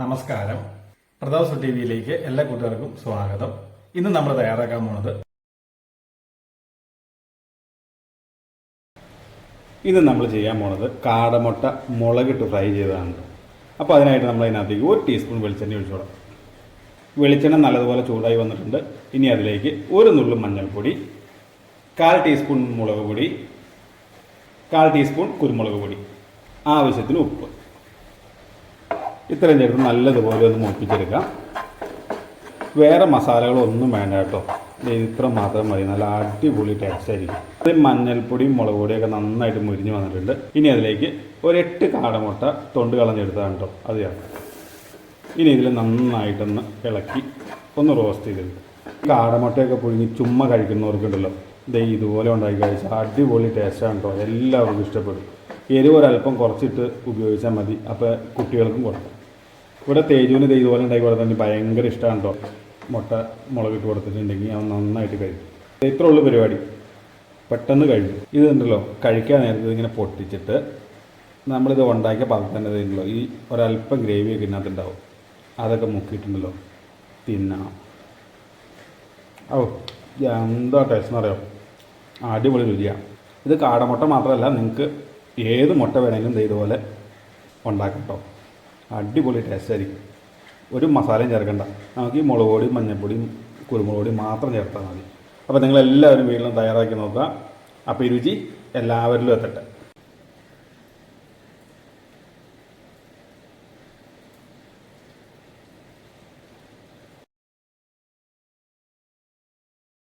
നമസ്കാരം. പ്രതാപ് ടി വിയിലേക്ക് എല്ലാ കൂട്ടുകാർക്കും സ്വാഗതം. ഇന്ന് നമ്മൾ തയ്യാറാക്കാൻ പോണത് ഇന്ന് നമ്മൾ ചെയ്യാൻ പോണത് കാടമുട്ട മുളകിട്ട് ഫ്രൈ ചെയ്തതാണ്. അപ്പോൾ അതിനായിട്ട് നമ്മൾ അതിനകത്തേക്ക് ഒരു ടീസ്പൂൺ വെളിച്ചെണ്ണ ഒഴിച്ചോളാം വെളിച്ചെണ്ണ നല്ലതുപോലെ ചൂടായി വന്നിട്ടുണ്ട്. ഇനി അതിലേക്ക് ഒരു നുള്ളു മഞ്ഞൾപ്പൊടി കാൽ ടീസ്പൂൺ മുളക് പൊടി കാൽ ടീസ്പൂൺ കുരുമുളക് പൊടി ആവശ്യത്തിന് ഉപ്പ്. ഇത്രയും ചേർത്ത് നല്ലതുപോലെ ഒന്ന് മുപ്പിച്ചെടുക്കാം. വേറെ മസാലകളൊന്നും വേണ്ട കേട്ടോ. ഇത്ര മാത്രം മതി. നല്ല അടിപൊളി ടേസ്റ്റ് ആയിരിക്കും. ഇത് മഞ്ഞൾപ്പൊടിയും മുളക് പൊടിയൊക്കെ നന്നായിട്ട് മുരിഞ്ഞ് വന്നിട്ടുണ്ട്. ഇനി അതിലേക്ക് ഒരെട്ട് കാടമുട്ട തൊണ്ട് കളഞ്ഞെടുത്താണ് കേട്ടോ. അത് ഇനി ഇതിൽ നന്നായിട്ടൊന്ന് ഇളക്കി ഒന്ന് റോസ്റ്റ് ചെയ്തെടുക്കും. കാടമുട്ടയൊക്കെ പുഴുങ്ങി ചുമ്മാ കഴിക്കുന്നവർക്കുണ്ടല്ലോ. ദേ ഇതുപോലെ ഉണ്ടാക്കി കഴിച്ചാൽ അടിപൊളി ടേസ്റ്റാണ് കേട്ടോ. എല്ലാവർക്കും ഇഷ്ടപ്പെടും. എരിവ് ഒരല്പം കുറച്ചിട്ട് ഉപയോഗിച്ചാൽ മതി. അപ്പോൾ കുട്ടികൾക്കും കൊടുക്കാം. ഇവിടെ തേജുവിന് ഇതുപോലെ ഉണ്ടാക്കി കൊടുത്താൽ ഭയങ്കര ഇഷ്ടമാണ് കേട്ടോ. മുട്ട മുളകിട്ട് കൊടുത്തിട്ടുണ്ടെങ്കിൽ അവൻ നന്നായിട്ട് കഴിക്കും ഇത്ര ഉള്ളു പരിപാടി. പെട്ടെന്ന് കഴിയും. ഇതുണ്ടല്ലോ കഴിക്കാൻ നേരത്തെ ഇങ്ങനെ പൊട്ടിച്ചിട്ട് നമ്മളിത് ഉണ്ടാക്കിയ പാത്രം തന്നെ തരുന്നല്ലോ ഈ ഒരല്പം ഗ്രേവിയൊക്കെ ഇതിനകത്തുണ്ടാവും. അതൊക്കെ മുക്കിയിട്ടുണ്ടല്ലോ. തിന്നാം. ഓ എന്താ ടേസ്റ്റ് എന്ന് അറിയാം? അടിപൊളി രുചിയാണ് ഇത് കാടമുട്ട മാത്രമല്ല നിങ്ങൾക്ക് ഏത് മുട്ട വേണമെങ്കിലും ഇതുപോലെ ഉണ്ടാക്കട്ടോ കേട്ടോ. അടിപൊളി ടേസ്റ്റ് ആയിരിക്കും. ഒരു മസാലയും ചേർക്കണ്ട. നമുക്ക് ഈ മുളക് പൊടിയും മഞ്ഞൾപ്പൊടിയും കുരുമുളക് പൊടിയും മാത്രം ചേർത്താൽ മതി. അപ്പോൾ നിങ്ങളെല്ലാവരും വീട്ടിലും തയ്യാറാക്കി നോക്കുക. അപ്പോൾ ഈ രുചി എല്ലാവരിലും എത്തട്ടെ.